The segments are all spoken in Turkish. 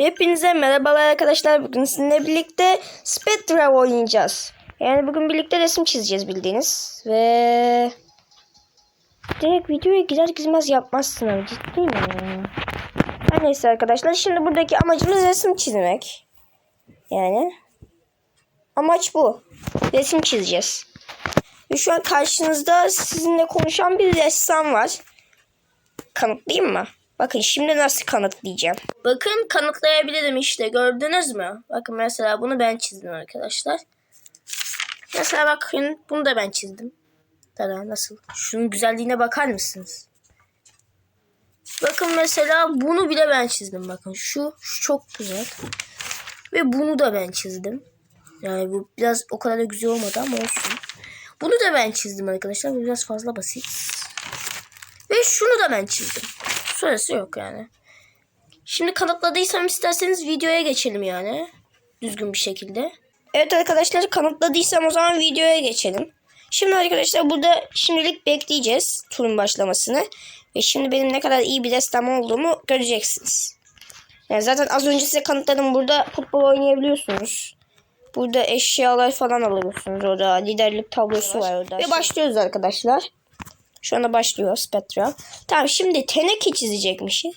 Hepinize merhabalar arkadaşlar. Bugün sizinle birlikte Spectra oynayacağız. Yani bugün birlikte resim çizeceğiz bildiğiniz. Ve... Direkt videoya girer girmez yapmazsın abi. Ciddi mi? Her neyse arkadaşlar. Şimdi buradaki amacımız resim çizmek. Yani. Amaç bu. Resim çizeceğiz. Ve şu an karşınızda sizinle konuşan bir ressam var. Kanıtlayayım mı? Bakın şimdi nasıl kanıtlayacağım. Bakın kanıtlayabilirim işte gördünüz mü? Bakın mesela bunu ben çizdim arkadaşlar. Mesela bakın bunu da ben çizdim. Tada nasıl? Şunun güzelliğine bakar mısınız? Bakın mesela bunu bile ben çizdim bakın. Şu, şu çok güzel. Ve bunu da ben çizdim. Yani bu biraz o kadar da güzel olmadı ama olsun. Bunu da ben çizdim arkadaşlar. Bu biraz fazla basit. Ve şunu da ben çizdim. Sonrası yok yani. Şimdi kanıtladıysam isterseniz videoya geçelim yani. Düzgün bir şekilde. Evet arkadaşlar kanıtladıysam o zaman videoya geçelim. Şimdi arkadaşlar burada şimdilik bekleyeceğiz turun başlamasını. Ve şimdi benim ne kadar iyi bir ressam olduğumu göreceksiniz. Yani zaten az önce size kanıtladım burada futbol oynayabiliyorsunuz. Burada eşyalar falan alıyorsunuz. Orada liderlik tablosu var orada. Ve başlıyoruz arkadaşlar. Şu anda başlıyor Spectra. Tamam şimdi teneke çizecekmişim.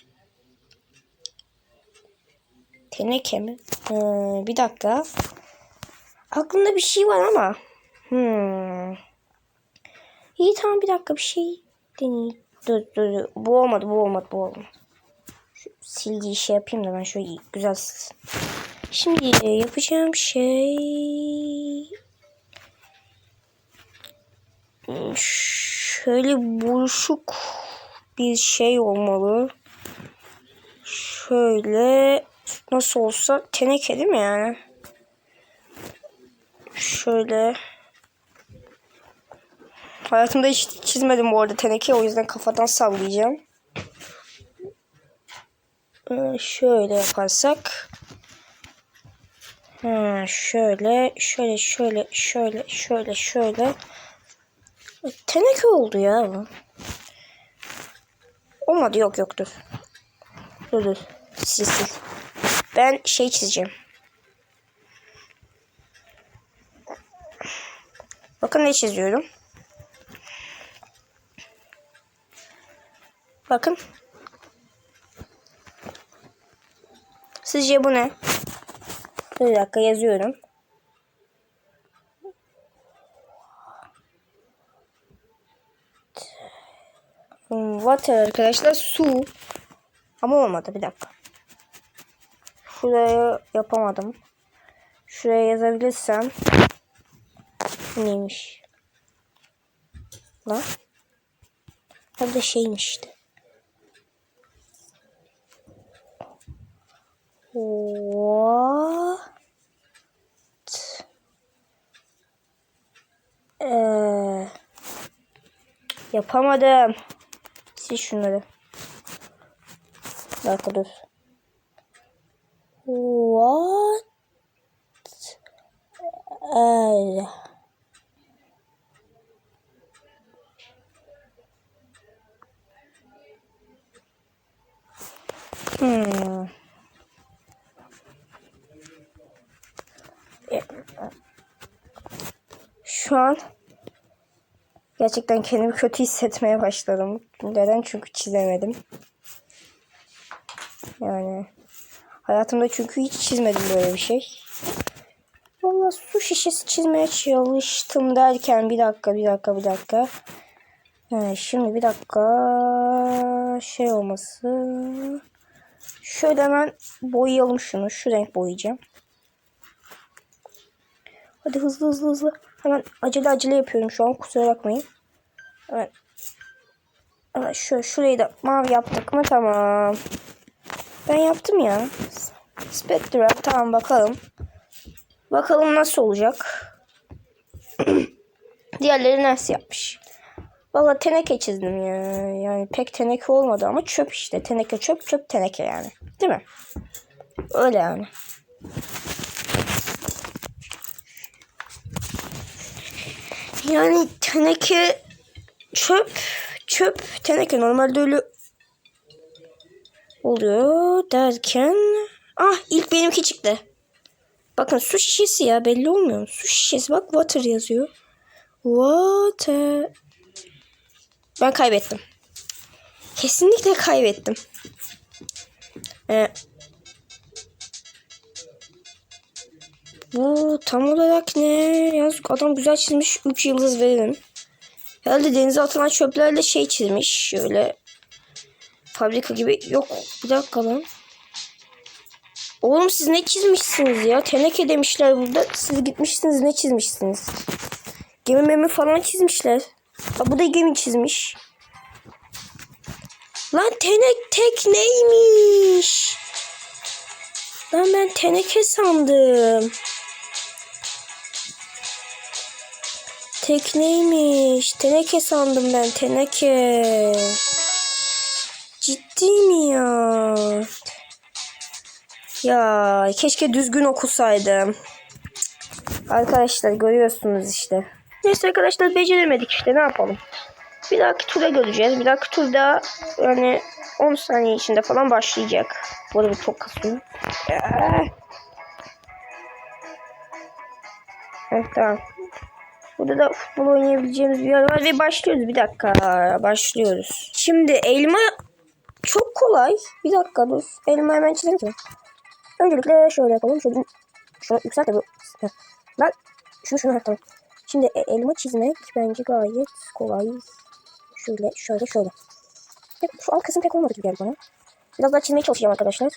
Teneke mi? Hmm, bir dakika. Aklımda bir şey var ama. Hmm. İyi tamam bir dakika bir şey deneyeyim. Dur dur dur. Bu olmadı bu olmadı bu olmadı. Şu silgiyi şey yapayım da ben şöyle güzel. Şimdi yapacağım şey şöyle buruşuk bir şey olmalı. Şöyle nasıl olsa teneke değil mi yani? Şöyle Hayatımda hiç çizmedim bu arada teneke o yüzden kafadan sallayacağım. Ee, şöyle yaparsak Ha, şöyle, şöyle, şöyle, şöyle, şöyle, şöyle. Teneke oldu ya. Olmadı yok yok dur. Dur dur. Sil sil. Ben şey çizeceğim. Bakın ne çiziyorum. Bakın. Sizce bu ne? Bir dakika yazıyorum. Hmm, Water arkadaşlar su. Ama olmadı bir dakika. Şuraya yapamadım. Şuraya yazabilirsem. Neymiş? Lan. De şeymiş işte. What? Ee, yapamadım. Sil şunları. Bir dur. What? El. Hmm. Şu an gerçekten kendimi kötü hissetmeye başladım. Neden? Çünkü çizemedim. Yani hayatımda çünkü hiç çizmedim böyle bir şey. Valla su şişesi çizmeye çalıştım derken bir dakika bir dakika bir dakika. Evet, şimdi bir dakika şey olması. Şöyle hemen boyayalım şunu. Şu renk boyayacağım. Hadi hızlı hızlı hızlı. Hemen acele acele yapıyorum şu an. Kusura bakmayın. Evet. Evet şu şurayı da mavi yaptık mı? Tamam. Ben yaptım ya. Spectra. Tamam bakalım. Bakalım nasıl olacak. Diğerleri nasıl yapmış. Valla teneke çizdim ya. Yani pek teneke olmadı ama çöp işte. Teneke çöp çöp teneke yani. Değil mi? Öyle yani. Yani teneke çöp çöp teneke normalde öyle oluyor derken Ah ilk benimki çıktı. Bakın su şişesi ya belli olmuyor. mu? Su şişesi bak water yazıyor. Water. Ben kaybettim. Kesinlikle kaybettim. Ee, bu tam olarak ne? Yalnız adam güzel çizmiş. 3 yıldız verelim. Herhalde denize atılan çöplerle şey çizmiş. Şöyle fabrika gibi. Yok bir dakika lan. Oğlum siz ne çizmişsiniz ya? Teneke demişler burada. Siz gitmişsiniz ne çizmişsiniz? Gemi memi falan çizmişler. Ha, bu da gemi çizmiş. Lan tenek tekneymiş. Lan ben teneke sandım. Tekneymiş. Teneke sandım ben teneke. Ciddi mi ya? Ya keşke düzgün okusaydım. Arkadaşlar görüyorsunuz işte. Neyse arkadaşlar beceremedik işte ne yapalım. Bir dahaki tura göreceğiz. Bir dahaki turda yani 10 saniye içinde falan başlayacak. Bu arada çok kasıyor. Heh, tamam. Burada da futbol oynayabileceğimiz bir yer var ve başlıyoruz. Bir dakika başlıyoruz. Şimdi elma çok kolay. Bir dakika dur. Elma hemen çizelim ki. Öncelikle şöyle yapalım. Şöyle şunu yükselt de bu. Lan şunu şunu tamam. Şimdi e, elma çizmek bence gayet kolay. Şöyle şöyle şöyle. Şu alt kısım pek olmadı gibi geldi bana. Biraz daha çizmeye çalışacağım arkadaşlar.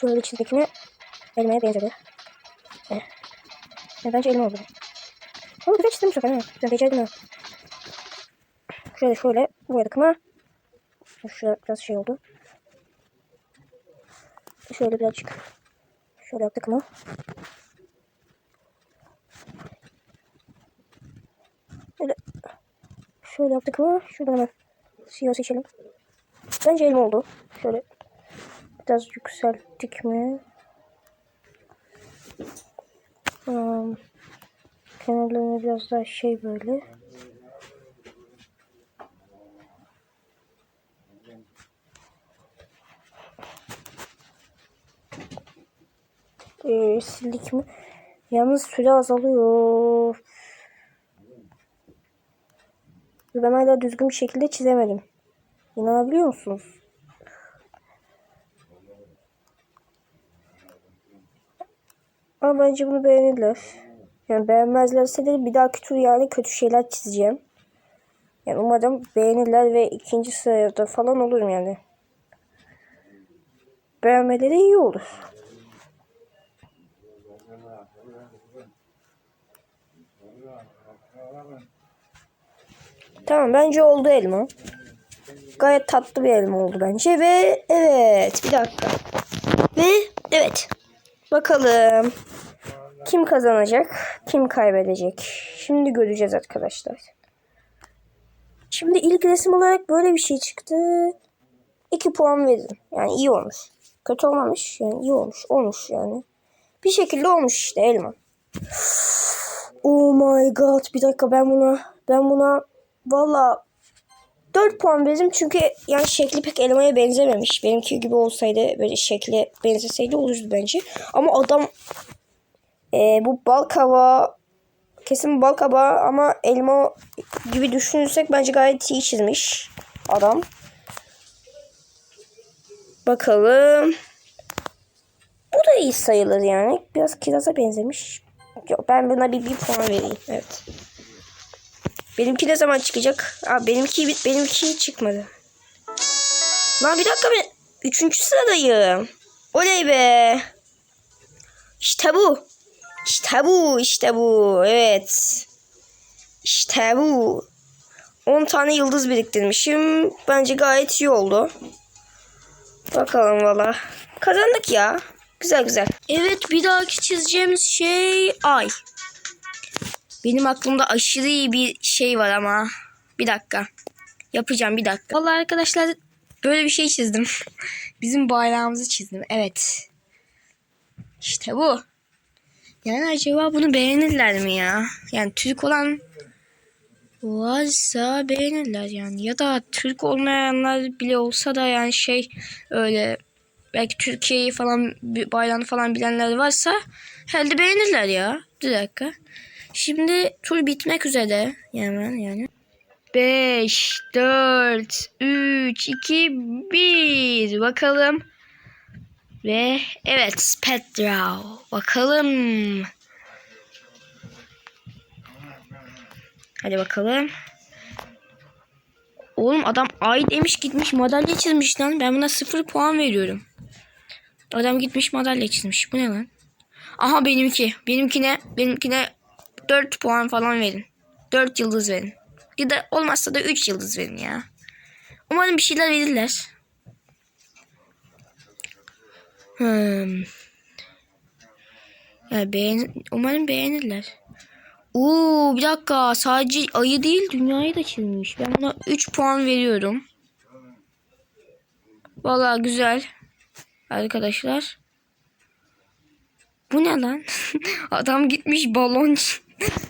Şöyle çizdikini elmaya benzedi. Eh. Ya bence elma oldu. Ama güzel çizdim sefer. ha. Güzel becerdim ha. Şöyle şöyle boyadık ama şurada biraz şey oldu. Şöyle birazcık şöyle yaptık mı? Şöyle şöyle yaptık mı? Şuradan hemen siyah seçelim. Bence elma oldu. Şöyle biraz yükselttik mi? Hmm. Kenarlarına biraz daha şey böyle. Ee, sildik mi? Yalnız süre azalıyor. Ben hala düzgün bir şekilde çizemedim. İnanabiliyor musunuz? Ama bence bunu beğenirler. Yani beğenmezlerse de bir dahaki tur yani kötü şeyler çizeceğim. Yani umarım beğenirler ve ikinci sırada falan olurum yani. Beğenmeleri iyi olur. Tamam bence oldu elma. Gayet tatlı bir elma oldu bence ve evet bir dakika. Ve evet bakalım kim kazanacak kim kaybedecek. Şimdi göreceğiz arkadaşlar. Şimdi ilk resim olarak böyle bir şey çıktı. 2 puan veririm. Yani iyi olmuş. Kötü olmamış. Yani iyi olmuş. Olmuş yani. Bir şekilde olmuş işte elma. Oh my god. Bir dakika ben buna ben buna valla 4 puan veririm çünkü yani şekli pek elmaya benzememiş. Benimki gibi olsaydı böyle şekli benzeseydi olurdu bence. Ama adam e, bu bal kabağı kesin bal kabağı ama elma gibi düşünürsek bence gayet iyi çizmiş adam. Bakalım. Bu da iyi sayılır yani. Biraz kiraza benzemiş. Yok, ben buna bir, bir puan vereyim. Evet. Benimki ne zaman çıkacak? Aa, benimki benimki çıkmadı. Lan bir dakika ben üçüncü sıradayım. Oley be. İşte bu. İşte bu. işte bu. Evet. İşte bu. 10 tane yıldız biriktirmişim. Bence gayet iyi oldu. Bakalım valla. Kazandık ya. Güzel güzel. Evet bir dahaki çizeceğimiz şey ay. Benim aklımda aşırı iyi bir şey var ama. Bir dakika. Yapacağım bir dakika. Vallahi arkadaşlar Böyle bir şey çizdim. Bizim bayrağımızı çizdim. Evet. İşte bu. Yani acaba bunu beğenirler mi ya? Yani Türk olan varsa beğenirler yani. Ya da Türk olmayanlar bile olsa da yani şey öyle belki Türkiye'yi falan bayrağını falan bilenler varsa herhalde beğenirler ya. Bir dakika. Şimdi tur bitmek üzere. Hemen yani. 5, 4, 3, 2, 1. Bakalım. Ve evet Petra. Bakalım. Hadi bakalım. Oğlum adam ay demiş gitmiş madalya çizmiş lan. Ben buna sıfır puan veriyorum. Adam gitmiş madalya çizmiş. Bu ne lan? Aha benimki. Benimkine benimkine 4 puan falan verin. 4 yıldız verin. Ya da olmazsa da 3 yıldız verin ya. Umarım bir şeyler verirler. Hmm. Ya beğen umarım beğenirler. Oo bir dakika sadece ayı değil dünyayı da çizmiş. Ben buna 3 puan veriyorum. Vallahi güzel. Arkadaşlar. Bu ne lan? Adam gitmiş balon.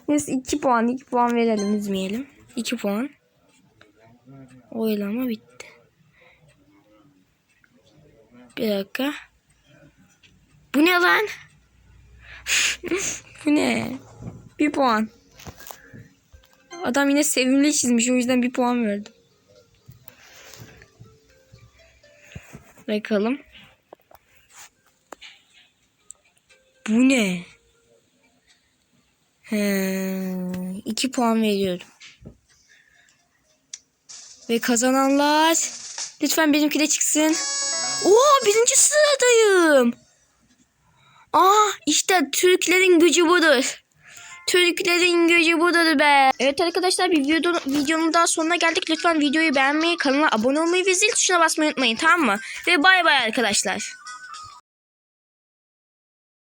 Neyse 2 puan 2 puan verelim üzmeyelim. 2 puan. Oylama bitti. Bir dakika. Bu ne lan? Bu ne? Bir puan. Adam yine sevimli çizmiş o yüzden bir puan verdim. Bakalım. Bu ne? He, puan veriyorum. Ve kazananlar lütfen benimki de çıksın. Oo birinci sıradayım. Aa işte Türklerin gücü budur. Türklerin gücü budur be. Evet arkadaşlar bir video, videonun daha sonuna geldik. Lütfen videoyu beğenmeyi, kanala abone olmayı ve zil tuşuna basmayı unutmayın tamam mı? Ve bay bay arkadaşlar.